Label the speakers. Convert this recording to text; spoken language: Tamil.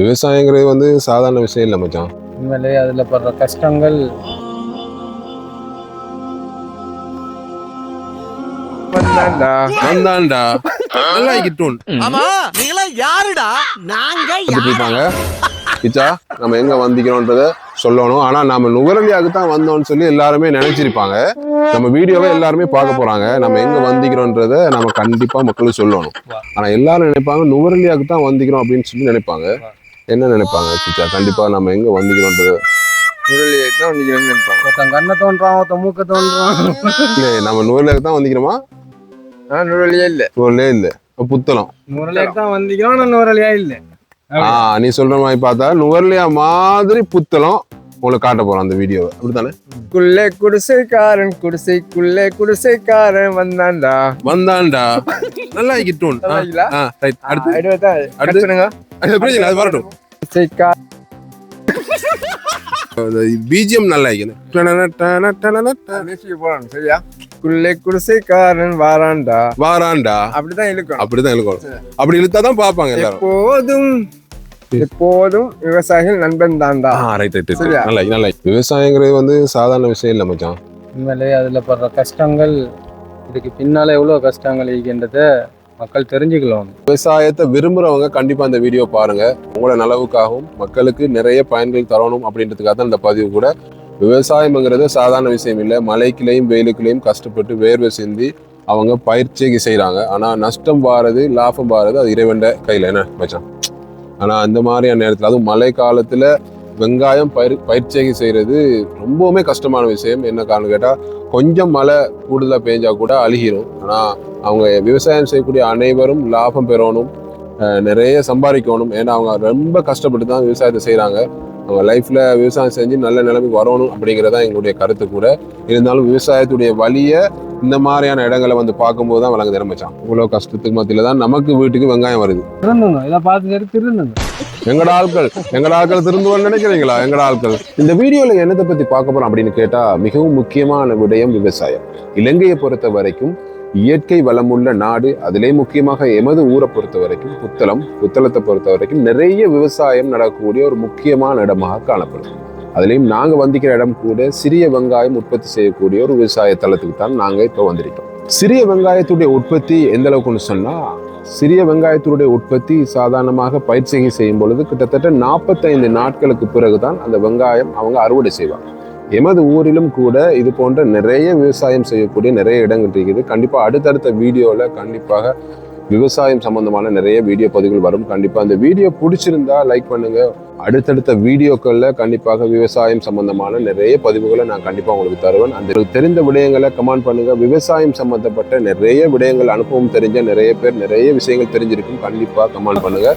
Speaker 1: விவசாயங்கிறது வந்து சாதாரண விஷயம் இல்லை மச்சான்.
Speaker 2: உண்மையிலே அதுல படுற கஷ்டங்கள்
Speaker 1: வந்தான்டா நல்லா கிட்டோன்
Speaker 3: ஆமா நீங்களா யாருடா? நாங்க
Speaker 1: இருப்பாங்க? பிச்சா நம்ம எங்க வந்திக்கிறோன்றத சொல்லணும். ஆனா நாம நுகரலியாக்கு தான் வந்தோம்னு சொல்லி எல்லாருமே நினைச்சிருப்பாங்க. நம்ம வீடியோவை எல்லாருமே பார்க்க போறாங்க. நம்ம எங்க வந்திக்கிறோன்றத நம்ம கண்டிப்பா மக்களுக்கு சொல்லணும். ஆனா எல்லாரும் நினைப்பாங்க நுகரலியாக்கு தான் வந்திக்கிறோம் அப்படின்னு சொல்லி நினைப்பாங்க. என்ன நினைப்பாங்க பிச்சா கண்டிப்பா நம்ம எங்க வந்திக்கிறோன்றது
Speaker 4: தான் நினைக்கிறேன்னு நினைப்பாங்க.
Speaker 2: ஒருத்தன் கண்ணை தோன்றான் ஒருத்தன் மூக்க தோன்றான்.
Speaker 1: இல்ல நம்ம நுகரலியாக்கு தான் வந்திக்கிறோமா?
Speaker 4: ஆ நுரலியே இல்ல.
Speaker 1: இல்ல. புத்தளம்.
Speaker 2: தான் வந்திக்கிறோம் ஆனா நூறுலையா இல்ல.
Speaker 1: ஆ நீ சொல்ற மாதிரி பார்த்தா நுகர்லியா மாதிரி புத்தளம் உங்களுக்கு காட்ட போறோம் அந்த வீடியோவை அப்படித்தானே?
Speaker 4: குள்ளே குடிசைக்காரன் குடிசைக்குள்ளே குடிசைக்காரன் வந்தாண்டா
Speaker 1: வந்தான்டா. நல்லா அடுத்து?
Speaker 4: அடுத்து
Speaker 1: அது வரட்டும். பிஜிஎம் நல்லா
Speaker 4: போடணும் சரியா? குள்ளே குடிசைக்காரன் வாராண்டா.
Speaker 1: வாரான்டா
Speaker 4: அப்படிதான் இழுக்கணும்.
Speaker 1: அப்படிதான் இழுக்கணும். அப்படி இழுத்தாதான் பாப்பாங்க எல்லாரும்.
Speaker 4: எப்போதும் எப்போதும் விவசாயிகள் நண்பன் தாண்டா
Speaker 1: ஆ ரைட் ரைட்? நல்லா நல்லா விவசாயங்கிறது வந்து சாதாரண விஷயம் இல்லை மச்சான்.
Speaker 2: உண்மையிலே அதுல படுற கஷ்டங்கள் இதுக்கு பின்னால எவ்வளவு கஷ்டங்கள் இருக்கின்றத மக்கள் தெரிஞ்சுக்கலாம்.
Speaker 1: விவசாயத்தை விரும்புறவங்க கண்டிப்பா இந்த வீடியோ பாருங்க. உங்களோட நலவுக்காகவும் மக்களுக்கு நிறைய பயன்கள் தரணும் அப்படின்றதுக்காக தான் இந்த பதிவு கூட. விவசாயம்ங்கிறது சாதாரண விஷயம் இல்லை. மழைக்குலையும் வெயிலுக்குலையும் கஷ்டப்பட்டு வேர்வை சிந்தி அவங்க பயிற்சிக்கு செய்கிறாங்க ஆனால் நஷ்டம் வாரது லாபம் வாரது அது இறைவண்ட கையில். என்ன மச்சான்? ஆனால் அந்த மாதிரியான நேரத்தில் அதுவும் மழை காலத்தில் வெங்காயம் பயிர் பயிற்சிக்கு செய்கிறது ரொம்பவுமே கஷ்டமான விஷயம். என்ன காரணம் கேட்டால் கொஞ்சம் மழை கூடுதலாக பெஞ்சால் கூட அழுகிரும். ஆனால் அவங்க விவசாயம் செய்யக்கூடிய அனைவரும் லாபம் பெறணும் நிறைய சம்பாதிக்கணும். ஏன்னா அவங்க ரொம்ப கஷ்டப்பட்டு தான் விவசாயத்தை செய்கிறாங்க அவங்க லைஃப்ல விவசாயம் செஞ்சு நல்ல நிலைமைக்கு வரணும் அப்படிங்கிறதா எங்களுடைய கருத்து கூட. இருந்தாலும் விவசாயத்துடைய வழியை இந்த மாதிரியான இடங்களை வந்து பார்க்கும்போது தான் வழங்க திறமைச்சான் இவ்வளோ கஷ்டத்துக்கு மத்தியில தான் நமக்கு வீட்டுக்கு வெங்காயம் வருது. எங்கட ஆட்கள் எங்கட ஆட்கள் திருந்துவான்னு நினைக்கிறீங்களா? எங்கட ஆட்கள்? இந்த வீடியோல என்னத்தை பத்தி பார்க்க போறோம் அப்படின்னு கேட்டா மிகவும் முக்கியமான விடயம் விவசாயம். இலங்கையை பொறுத்த வரைக்கும் இயற்கை வளமுள்ள நாடு. அதிலே முக்கியமாக எமது ஊரை பொறுத்த வரைக்கும் புத்தளம் புத்தளத்தை பொறுத்த வரைக்கும் நிறைய விவசாயம் நடக்கக்கூடிய ஒரு முக்கியமான இடமாக காணப்படும். அதுலேயும் நாங்கள் வந்திக்கிற இடம் கூட சிறிய வெங்காயம் உற்பத்தி செய்யக்கூடிய ஒரு விவசாய தளத்துக்கு தான் நாங்கள் இப்போ வந்திருக்கோம். சிறிய வெங்காயத்துடைய உற்பத்தி எந்த அளவுக்குன்னு சொன்னால் சிறிய வெங்காயத்தினுடைய உற்பத்தி சாதாரணமாக பயிற்சிகை செய்யும் பொழுது கிட்டத்தட்ட நாற்பத்தைந்து நாட்களுக்கு பிறகுதான் அந்த வெங்காயம் அவங்க அறுவடை செய்வாங்க. எமது ஊரிலும் கூட இது போன்ற நிறைய விவசாயம் செய்யக்கூடிய நிறைய இடங்கள் இருக்குது. கண்டிப்பாக அடுத்தடுத்த வீடியோவில் கண்டிப்பாக விவசாயம் சம்பந்தமான நிறைய வீடியோ பதிவுகள் வரும். கண்டிப்பாக அந்த வீடியோ பிடிச்சிருந்தா லைக் பண்ணுங்க. அடுத்தடுத்த வீடியோக்களில் கண்டிப்பாக விவசாயம் சம்பந்தமான நிறைய பதிவுகளை நான் கண்டிப்பாக உங்களுக்கு தருவேன். அந்த தெரிந்த விடயங்களை கமெண்ட் பண்ணுங்க. விவசாயம் சம்பந்தப்பட்ட நிறைய விடயங்கள் அனுபவம் தெரிஞ்ச நிறைய பேர் நிறைய விஷயங்கள் தெரிஞ்சிருக்கும். கண்டிப்பாக கமெண்ட் பண்ணுங்க.